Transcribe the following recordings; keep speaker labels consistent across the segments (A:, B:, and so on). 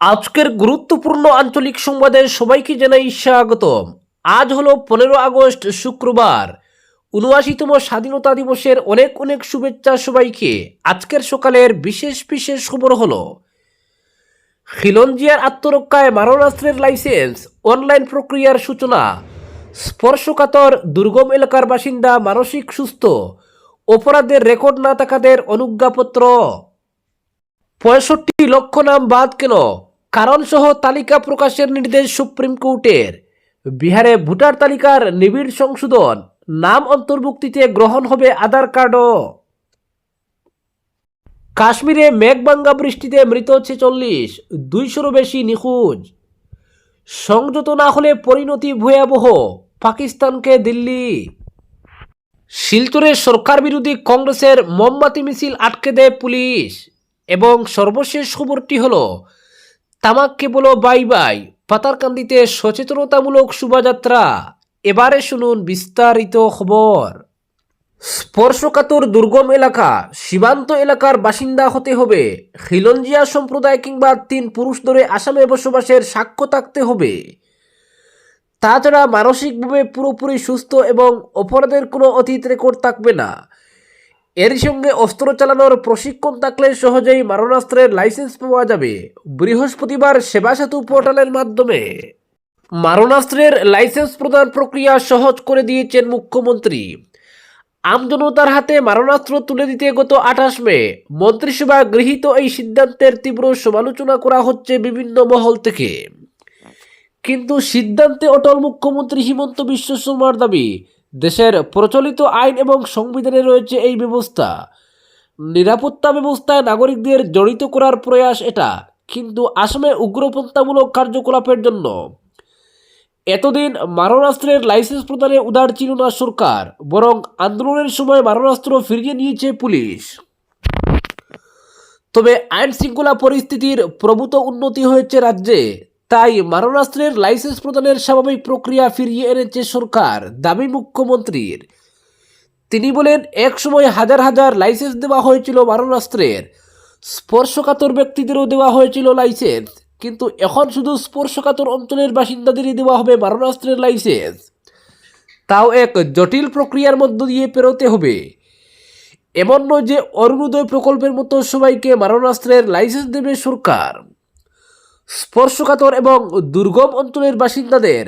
A: আজকের গুরুত্বপূর্ণ আঞ্চলিক সংবাদে সবাইকে জানাই স্বাগতম। আজ হলো পনেরো আগস্ট, শুক্রবার। উনআশিতম স্বাধীনতা দিবসের অনেক অনেক শুভেচ্ছা সবাইকে। আজকের সকালের বিশেষ বিশেষ খবর হলো, খিলঞ্জিয়ার আত্মরক্ষায় মারণাস্ত্রের লাইসেন্স, অনলাইন প্রক্রিয়ার সূচনা, স্পর্শকাতর দুর্গম এলাকার বাসিন্দা মানসিক সুস্থ, অপরাধের রেকর্ড না থাকাদের অনুজ্ঞাপত্র। পঁয়ষট্টি লক্ষ নাম বাদ কেন? কারণসহ তালিকা প্রকাশের নির্দেশ সুপ্রিম কোর্টের। বিহারে ভোটার তালিকার নিবিড় সংশোধন, নাম অন্তর্ভুক্তিতে গ্রহণ হবে আধার কার্ডও। কাশ্মীরে মেঘবাঙ্গা বৃষ্টিতে মৃত ছেচল্লিশ, দুইশোরও বেশি নিখোঁজ। সংযত না হলে পরিণতি ভয়াবহ, পাকিস্তানকে দিল্লি। শিলচরে সরকার বিরোধী কংগ্রেসের মোমবাতি মিছিল আটকে দেয় পুলিশ, এবং সর্বশেষ খবরটি হল তামাককে বলো বাই বাই। পাতারকান্দিতে সচেতনতামূলক শোভাযাত্রা। এবারে শুনুন বিস্তারিত খবর। স্পর্শকাতর দুর্গম এলাকা, সীমান্ত এলাকার বাসিন্দা হতে হবে। খিলঞ্জিয়া সম্প্রদায় কিংবা তিন পুরুষ ধরে আসামে বসবাসের সাক্ষ্য থাকতে হবে। তাছাড়া মানসিকভাবে পুরোপুরি সুস্থ এবং অপরাধের কোনো অতীত রেকর্ড থাকবে না। এর সঙ্গে অস্ত্র চালানোর প্রশিক্ষণ থাকলে সহজেই মারণাস্ত্রের লাইসেন্স পাওয়া যাবে। বৃহস্পতিবার সেবা সেতু পোর্টালের মাধ্যমে। মারণাস্ত্রের লাইসেন্স প্রদান প্রক্রিয়া সহজ করে দিয়েছেন মুখ্যমন্ত্রী। আমজনতার হাতে মারণাস্ত্র তুলে দিতে গত আঠাশ মে। মন্ত্রিসভা গৃহীত এই সিদ্ধান্তের তীব্র সমালোচনা করা হচ্ছে বিভিন্ন মহল থেকে। কিন্তু সিদ্ধান্তে অটল মুখ্যমন্ত্রী হিমন্ত বিশ্ব শর্মার দাবি দেশের প্রচলিত আইন এবং সংবিধানে রয়েছে এই ব্যবস্থা। নিরাপত্তা ব্যবস্থায় নাগরিকদের জড়িত করার প্রয়াস এটা, কিন্তু আসামে উগ্রপন্থামূলক কার্যকলাপের জন্য। এতদিন মারণাস্ত্রের লাইসেন্স প্রদানে উদার ছিল না সরকার, বরং আন্দোলনের সময় মারণাস্ত্র ফিরিয়ে নিয়েছে পুলিশ। তবে আইন শৃঙ্খলা পরিস্থিতির প্রভূত উন্নতি হয়েছে রাজ্যে। তাই মারণাস্ত্রের লাইসেন্স প্রদানের স্বাভাবিক প্রক্রিয়া ফিরিয়ে এনেছে সরকার, দাবি মুখ্যমন্ত্রীর। তিনি বলেন, এক সময় হাজার হাজার লাইসেন্স দেওয়া হয়েছিল মারণাস্ত্রের। স্পর্শকাতর ব্যক্তিদেরও দেওয়া হয়েছিল লাইসেন্স। কিন্তু এখন শুধু স্পর্শকাতর অঞ্চলের বাসিন্দাদেরই দেওয়া হবে মারণাস্ত্রের লাইসেন্স। তাও এক জটিল প্রক্রিয়ার মধ্য দিয়ে পেরোতে হবে। এমন নয় যে অরুণোদয় প্রকল্পের মতো সবাইকে মারণাস্ত্রের লাইসেন্স দেবে সরকার। স্পর্শকাতর এবং দুর্গম অঞ্চলের বাসিন্দাদের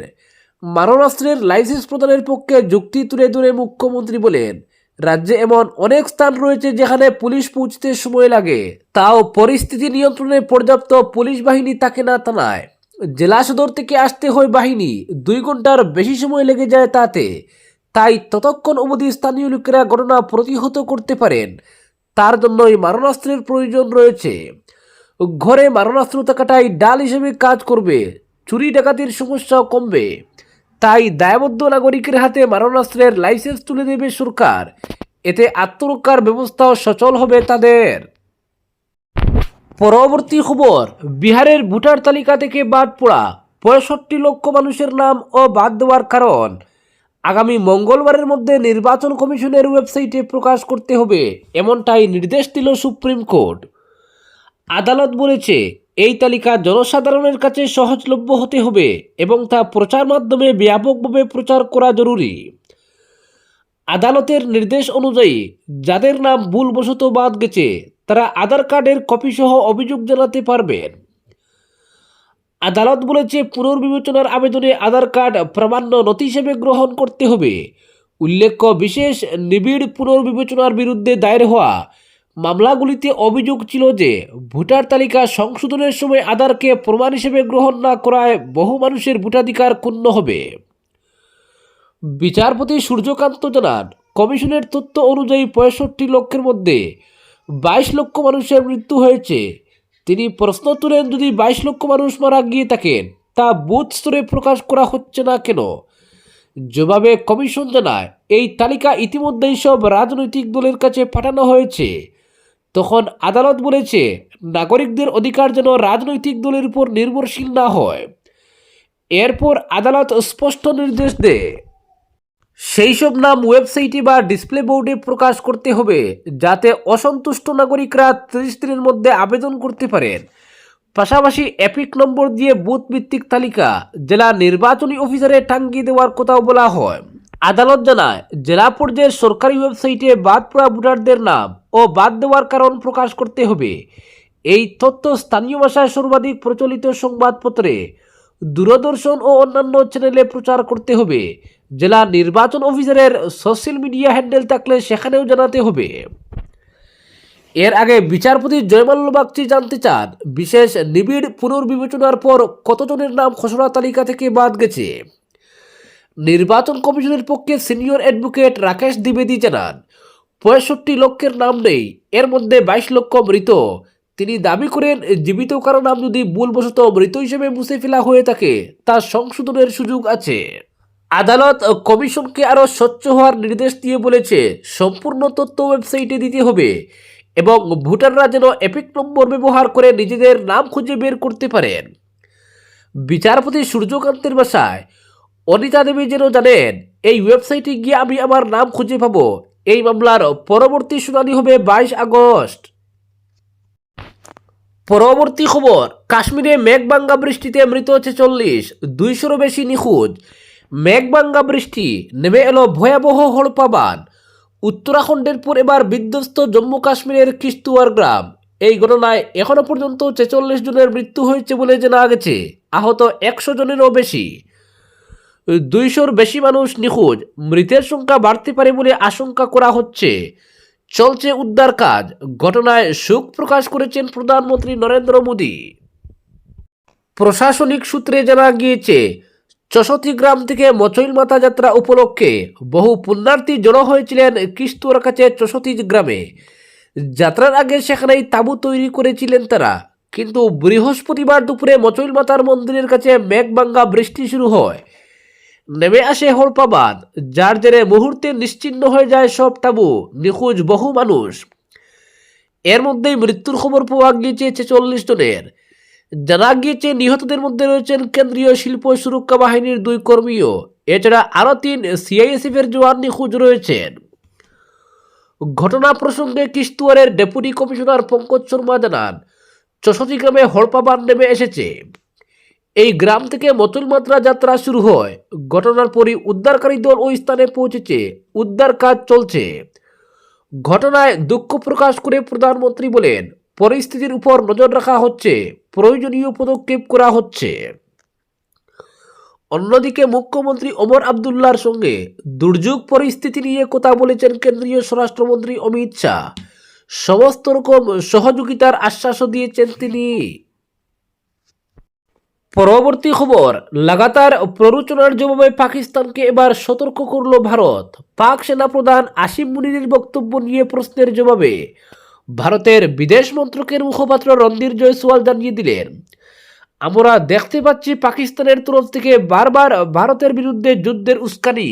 A: মারণাস্ত্রের লাইসেন্স প্রদানের পক্ষে যুক্তি তুলে ধরে মুখ্যমন্ত্রী বলেন, রাজ্যে এমন অনেক স্থান রয়েছে যেখানে পুলিশ পৌঁছতে সময় লাগে। তাও পরিস্থিতি নিয়ন্ত্রণে পর্যাপ্ত পুলিশ বাহিনী থাকে না থানায়। জেলা সদর থেকে আসতে হয় বাহিনী, দুই ঘণ্টার বেশি সময় লেগে যায় তাতে। তাই ততক্ষণ অবধি স্থানীয় লোকেরা ঘটনা প্রতিহত করতে পারেন। তার জন্যই মারণাস্ত্রের প্রয়োজন রয়েছে। ঘরে মারণাস্ত্র থাকাটাই ডাল হিসেবে কাজ করবে, চুরি ডাকাতির সমস্যাও কমবে। তাই দায়বদ্ধ নাগরিকের হাতে মারণাস্ত্রের লাইসেন্স তুলে দেবে সরকার। এতে আত্মরক্ষার ব্যবস্থাও সচল হবে তাদের। পরবর্তী খবর, বিহারের ভোটার তালিকা থেকে বাদ পড়া পঁয়ষট্টি লক্ষ মানুষের নাম ও বাদ দেওয়ার কারণ। আগামী মঙ্গলবারের মধ্যে নির্বাচন কমিশনের ওয়েবসাইটে প্রকাশ করতে হবে, এমনটাই নির্দেশ দিল সুপ্রিম কোর্ট। আদালত বলেছে, এই তালিকা জনসাধারণের কাছে সহজলভ্য হতে হবে এবং তা প্রচার মাধ্যমে ব্যাপকভাবে প্রচার করা জরুরি। আদালতের নির্দেশ অনুযায়ী, যাদের নাম ভুলবশত বাদ গেছে, তারা আধার কার্ডের কপি সহ অভিযোগ জানাতে পারবেন আদালত বলেছে, পুনর্বিবেচনার আবেদনে আধার কার্ড প্রামাণ্য নথি হিসেবে গ্রহণ করতে হবে। উল্লেখ্য, বিশেষ নিবিড় পুনর্বিবেচনার বিরুদ্ধে দায়ের হওয়া মামলাগুলিতে অভিযোগ ছিল যে ভোটার তালিকা সংশোধনের সময় আধারকে প্রমাণ হিসেবে গ্রহণ না করায় বহু মানুষের ভোটাধিকার ক্ষুণ্ণ হবে। বিচারপতি সূর্যকান্ত জানান, কমিশনের তথ্য অনুযায়ী পঁয়ষট্টি লক্ষের মধ্যে বাইশ লক্ষ মানুষের মৃত্যু হয়েছে। তিনি প্রশ্ন তুলেন, যদি বাইশ লক্ষ মানুষ মারা গিয়ে থাকেন, তা বুথ স্তরে প্রকাশ করা হচ্ছে না কেন? জবাবে কমিশন জানায়, এই তালিকা ইতিমধ্যেই সব রাজনৈতিক দলের কাছে পাঠানো হয়েছে। তখন আদালত বলেছে, নাগরিকদের অধিকার যেন রাজনৈতিক দলের উপর নির্ভরশীল না হয়। এরপর আদালত স্পষ্ট নির্দেশ দেয়। সেই সব নাম ওয়েবসাইটে বা ডিসপ্লে বোর্ডে প্রকাশ করতে হবে, যাতে অসন্তুষ্ট নাগরিকরা ত্রিশ দিনের মধ্যে আবেদন করতে পারেন। পাশাপাশি এপিক নম্বর দিয়ে বুথ ভিত্তিক তালিকা জেলা নির্বাচনী অফিসারে টাঙ্গিয়ে দেওয়ার কথাও বলা হয়। আদালত জানায় জেলা পর্যায়ের সরকারি ওয়েবসাইটে বাদ পড়া ভোটারদের নাম ও বাদ দেওয়ার কারণ প্রকাশ করতে হবে। এই তথ্য স্থানীয় ভাষায় সর্বাধিক প্রচলিত সংবাদপত্রে দূরদর্শন ও অন্যান্য চ্যানেলে প্রচার করতে হবে। জেলা নির্বাচন অফিসারের সোশ্যাল মিডিয়া হ্যান্ডেল থাকলে সেখানেও জানাতে হবে। এর আগে বিচারপতি জয়মাল্য বাগচি জানতে চান, বিশেষ নিবিড় পুনর্বিবেচনার পর কতজনের নাম খসড়া তালিকা থেকে বাদ গেছে। নির্বাচন কমিশনের পক্ষে সিনিয়র অ্যাডভোকেট রাকেশ দ্বিবেদী জানান, পঁয়ষট্টি লক্ষের নাম নেই, এর মধ্যে বাইশ লক্ষ মৃত। তিনি দাবি করেন, জীবিত কারও নাম যদি ভুলবশত মৃত হিসেবে মুছে ফেলা হয়ে থাকে, তা সংশোধনের সুযোগ আছে। আদালত কমিশনকে আরও স্বচ্ছ হওয়ার নির্দেশ দিয়ে বলেছে, সম্পূর্ণ তথ্য ওয়েবসাইটে দিতে হবে এবং ভোটাররা যেন এপিক নম্বর ব্যবহার করে নিজেদের নাম খুঁজে বের করতে পারেন। বিচারপতি সূর্যকান্তের বাসায় অনিতা দেবী যেন জানেন, এই ওয়েবসাইটে গিয়ে আমি আমার নাম খুঁজে পাবো। এই মামলার পরবর্তী শুনানি হবে বাইশ আগস্ট। পরবর্তী খবর, কাশ্মীরে মেঘবাঙ্গা বৃষ্টিতে মৃত ছেচল্লিশ, দুইশোরও বেশি নিখোঁজ। মেঘবাঙ্গা বৃষ্টি নেমে এলো ভয়াবহ হড়পাবান। উত্তরাখণ্ডের পর এবার বিধ্বস্ত জম্মু কাশ্মীরের কিস্তুয়ার গ্রাম। এই ঘটনায় এখনও পর্যন্ত ছেচল্লিশ জনের মৃত্যু হয়েছে বলে জানা গেছে। আহত একশো জনেরও বেশি। দুইশোর বেশি মানুষ নিখোঁজ। মৃতের সংখ্যা বাড়তে পারে বলে আশঙ্কা করা হচ্ছে। চলছে উদ্ধার কাজ। ঘটনায় শোক প্রকাশ করেছেন প্রধানমন্ত্রী নরেন্দ্র মোদী। প্রশাসনিক সূত্রে জানা গিয়েছে চষতি গ্রাম থেকে মচইল মাতা যাত্রা উপলক্ষে বহু পুণ্যার্থী জড়ো হয়েছিলেন কিস্তুয়ার কাছে চষতি গ্রামে। যাত্রার আগে সেখানেই তাঁবু তৈরি করেছিলেন তারা। কিন্তু বৃহস্পতিবার দুপুরে মচইল মাতার মন্দিরের কাছে মেঘবাঙ্গা বৃষ্টি শুরু হয়। নেমে আসে হড়পাবাদ যার জেরে মুহূর্তে নিশ্চিন্ন হয়ে যায় সব তাবু, নিখোঁজ বহু মানুষ। এর মধ্যেই মৃত্যুর খবর পাওয়া গিয়েছে ছেচল্লিশ জনের। জানা গিয়েছে নিহতদের মধ্যে রয়েছেন কেন্দ্রীয় শিল্প সুরক্ষা বাহিনীর দুই কর্মীও। এছাড়া আরও তিন সিআইএসএফ এর জওয়ান নিখোঁজ রয়েছেন। ঘটনা প্রসঙ্গে কিস্তুয়ারের ডেপুটি কমিশনার পঙ্কজ শর্মা জানান চষতি গ্রামে হড়পাবান নেমে এসেছে। এই গ্রাম থেকে মতুলমাত্রা যাত্রা শুরু হয়। ঘটনার পরই উদ্ধারকারী দল ওই স্থানে পৌঁছেছে। উদ্ধার কাজ চলছে। ঘটনায় দুঃখ প্রকাশ করে প্রধানমন্ত্রী বলেন, পরিস্থিতির উপর নজর রাখা হচ্ছে। প্রয়োজনীয় পদক্ষেপ করা হচ্ছে। অন্যদিকে মুখ্যমন্ত্রী ওমর আবদুল্লার সঙ্গে দুর্যোগ পরিস্থিতি নিয়ে কথা বলেছেন কেন্দ্রীয় স্বরাষ্ট্রমন্ত্রী অমিত শাহ। সমস্ত রকম সহযোগিতার আশ্বাসও দিয়েছেন তিনি। পরবর্তী খবর, লাগাতার প্ররোচনার জবাবে পাকিস্তানকে এবার সতর্ক করল ভারত। পাক সেনাপ্রধান আসিম মুনিরের বক্তব্য নিয়ে প্রশ্নের জবাবে, ভারতের বিদেশ মন্ত্রকের মুখপাত্র রণধীর জয়সওয়াল জানিয়ে দিলেন, আমরা দেখতে পাচ্ছি পাকিস্তানের তরফ থেকে বারবার ভারতের বিরুদ্ধে যুদ্ধের উস্কানি।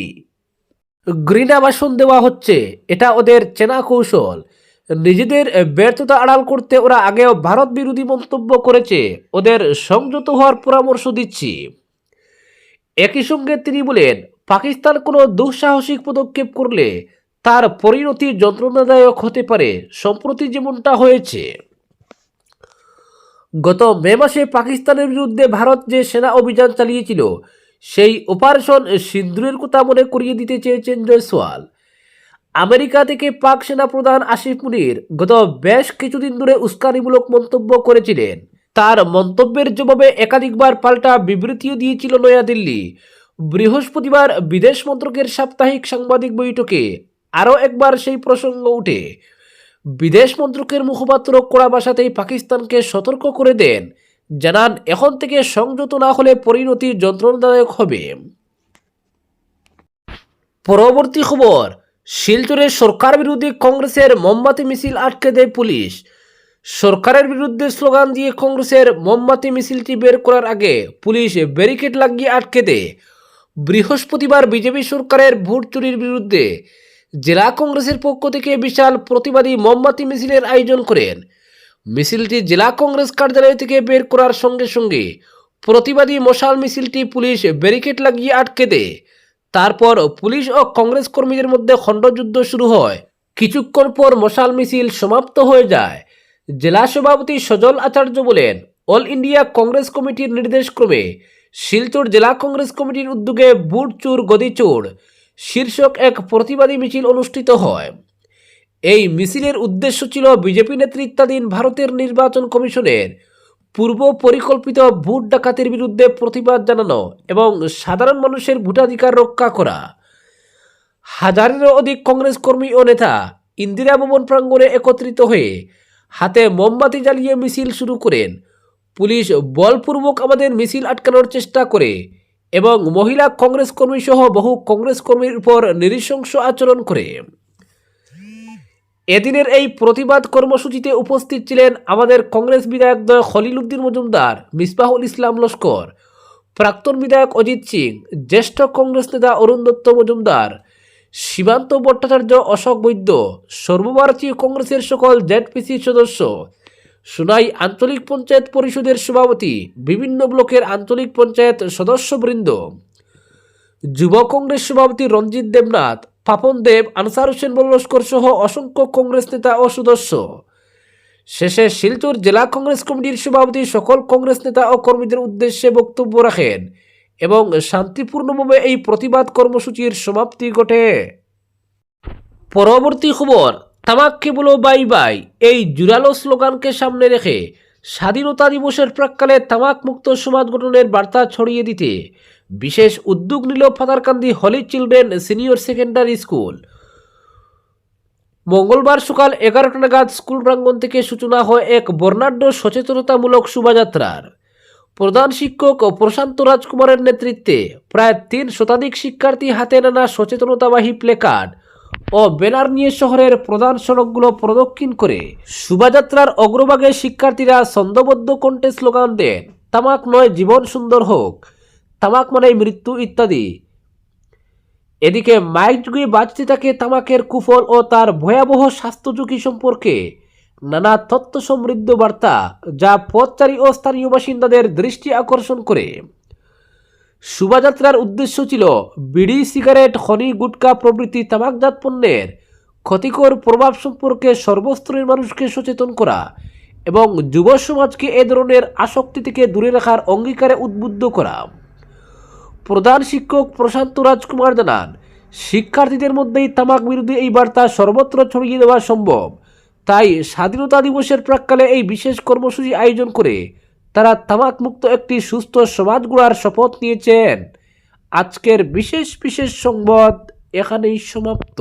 A: ঘৃণা ভাষণ দেওয়া হচ্ছে, এটা ওদের চেনা কৌশল। নিজেদের ব্যর্থতা আড়াল করতে ওরা আগেও ভারত বিরোধী মন্তব্য করেছে। ওদের সংযত হওয়ার পরামর্শ দিচ্ছি। একই সঙ্গে তিনি বলেন, পাকিস্তান কোনো দুঃসাহসিক পদক্ষেপ করলে তার পরিণতি যন্ত্রণাদায়ক হতে পারে, সম্প্রতি যেমনটা হয়েছে। গত মে মাসে পাকিস্তানের বিরুদ্ধে ভারত যে সেনা অভিযান চালিয়েছিল, সেই অপারেশন সিন্ধুরের কথা মনে করিয়ে দিতে চেয়েছেন জয়সওয়াল। আমেরিকা থেকে পাক সেনা প্রধান আসিফ মুনির গত বেশ কিছুদিন ধরে উস্কানিমূলক মন্তব্য করেছিলেন। তার মন্তব্যের জবাবে একাধিকবার পাল্টা বিবৃতিও দিয়েছিল নয়াদিল্লি। বৃহস্পতিবার বিদেশ মন্ত্রকের সাপ্তাহিক সাংবাদিক বৈঠকে আরও একবার সেই প্রসঙ্গ উঠে। বিদেশ মন্ত্রকের মুখপাত্র কড়া ভাষাতেই পাকিস্তানকে সতর্ক করে দেন। জানান, এখন থেকে সংযত না হলে পরিণতি যন্ত্রণাদায়ক হবে। পরবর্তী খবর শিলচরে সরকার বিরোধী কংগ্রেসের মোমবাতি মিছিল আটকে দেয় পুলিশ। সরকারের বিরুদ্ধে স্লোগান দিয়ে কংগ্রেসের মোমবাতি মিছিলটি বের করার আগে পুলিশ ব্যারিকেড লাগিয়ে আটকে দেয়। বৃহস্পতিবার বিজেপি সরকারের ভোট চুরির বিরুদ্ধে জেলা কংগ্রেসের পক্ষ থেকে বিশাল প্রতিবাদী মোমবাতি মিছিলের আয়োজন করেন। মিছিলটি জেলা কংগ্রেস কার্যালয় থেকে বের করার সঙ্গে সঙ্গে প্রতিবাদী মশাল মিছিলটি পুলিশ ব্যারিকেড লাগিয়ে আটকে দেয়। তারপর পুলিশ ও কংগ্রেস কর্মীদের মধ্যে খণ্ডযুদ্ধ শুরু হয়। কিছুক্ষণ পর মশাল মিছিল সমাপ্ত হয়ে যায়। জেলা সভাপতি সজল আচার্য বলেন, অল ইন্ডিয়া কংগ্রেস কমিটির নির্দেশক্রমে শিলচর জেলা কংগ্রেস কমিটির উদ্যোগে বুট চোর গদি চোর শীর্ষক এক প্রতিবাদী মিছিল অনুষ্ঠিত হয়। এই মিছিলের উদ্দেশ্য ছিল বিজেপি নেতৃত্বাধীন ভারতের নির্বাচন কমিশনের পূর্ব পরিকল্পিত ভোট ডাকাতির বিরুদ্ধে প্রতিবাদ জানানো এবং সাধারণ মানুষের ভোটাধিকার রক্ষা করা। হাজারেরও অধিক কংগ্রেস কর্মী ও নেতা ইন্দিরা ভবন প্রাঙ্গণে একত্রিত হয়ে হাতে মোমবাতি জ্বালিয়ে মিছিল শুরু করেন। পুলিশ বলপূর্বক আমাদের মিছিল আটকানোর চেষ্টা করে এবং মহিলা কংগ্রেস কর্মী সহ বহু কংগ্রেস কর্মীর উপর নৃশংস আচরণ করে। এদিনের এই প্রতিবাদ কর্মসূচিতে উপস্থিত ছিলেন আমাদের কংগ্রেস বিধায়ক দয় খলিল উদ্দিন মজুমদার, মিসবাহুল ইসলাম লস্কর, প্রাক্তন বিধায়ক অজিত সিং, জ্যেষ্ঠ কংগ্রেস নেতা অরুণ দত্ত মজুমদার, সীমান্ত ভট্টাচার্য অশোক বৈদ্য, সর্বভারতীয় কংগ্রেসের সকল জেডপিসি সদস্য, সুনাই আঞ্চলিক পঞ্চায়েত পরিষদের সভাপতি, বিভিন্ন ব্লকের আঞ্চলিক পঞ্চায়েত সদস্যবৃন্দ, যুব কংগ্রেস সভাপতি রঞ্জিত দেবনাথ পাপন দেব, আনসার হোসেন বল্লস্কর সহ অসংখ্য কংগ্রেস নেতা ও সদস্য। শেষে শিলচর জেলা কংগ্রেস কমিটির সভাপতি সকল কংগ্রেস নেতা ও কর্মীদের উদ্দেশ্যে বক্তব্য রাখেন এবং শান্তিপূর্ণভাবে এই প্রতিবাদ কর্মসূচির সমাপ্তি ঘটে। পরবর্তী খবর, তামাককে বলো বাই বাই, এই জুরালো স্লোগানকে সামনে রেখে স্বাধীনতা দিবসের প্রাককালে তামাক মুক্ত সমাজ গঠনের বার্তা ছড়িয়ে দিতে বিশেষ উদ্যোগ নিল Fatarkandi Holy Children Senior Secondary School. মঙ্গলবার সকাল এগারোটা নাগাদ স্কুল প্রাঙ্গণ থেকে সূচনা হয় এক বর্ণাঢ্য সচেতনতামূলক শোভাযাত্রার। প্রধান শিক্ষক প্রশান্ত রাজকুমারের নেতৃত্বে প্রায় তিন শতাধিক শিক্ষার্থী হাতে নানা সচেতনতাবাহী প্লেকার্ড ও ব্যানার নিয়ে শহরের প্রধান সড়কগুলো প্রদক্ষিণ করে শোভাযাত্রার অগ্রভাগে শিক্ষার্থীরা ছন্দবদ্ধ কণ্ঠে স্লোগান দেন, তামাক নয়, জীবন সুন্দর হোক। তামাক মানে মৃত্যু ইত্যাদি। এদিকে মাইক যুগে বাজতে থাকে তামাকের কুফল ও তার ভয়াবহ স্বাস্থ্য ঝুঁকি সম্পর্কে নানা তথ্য সমৃদ্ধ বার্তা যা পথচারী ও স্থানীয় বাসিন্দাদের দৃষ্টি আকর্ষণ করে। শোভাযাত্রার উদ্দেশ্য ছিল বিড়ি, সিগারেট খনি গুটকা প্রভৃতি তামাকজাত পণ্যের ক্ষতিকর প্রভাব সম্পর্কে সর্বস্তরের মানুষকে সচেতন করা এবং যুব সমাজকে এ ধরনের আসক্তি থেকে দূরে রাখার অঙ্গীকারে উদ্বুদ্ধ করা। প্রধান শিক্ষক প্রশান্ত রাজকুমার জানান, শিক্ষার্থীদের মধ্যেই তামাক বিরোধী এই বার্তা সর্বত্র ছড়িয়ে দেওয়া সম্ভব। তাই স্বাধীনতা দিবসের প্রাককালে এই বিশেষ কর্মসূচি আয়োজন করে তারা তামাক মুক্ত একটি সুস্থ সমাজ গড়ার শপথ নিয়েছেন। আজকের বিশেষ বিশেষ সংবাদ এখানেই সমাপ্ত।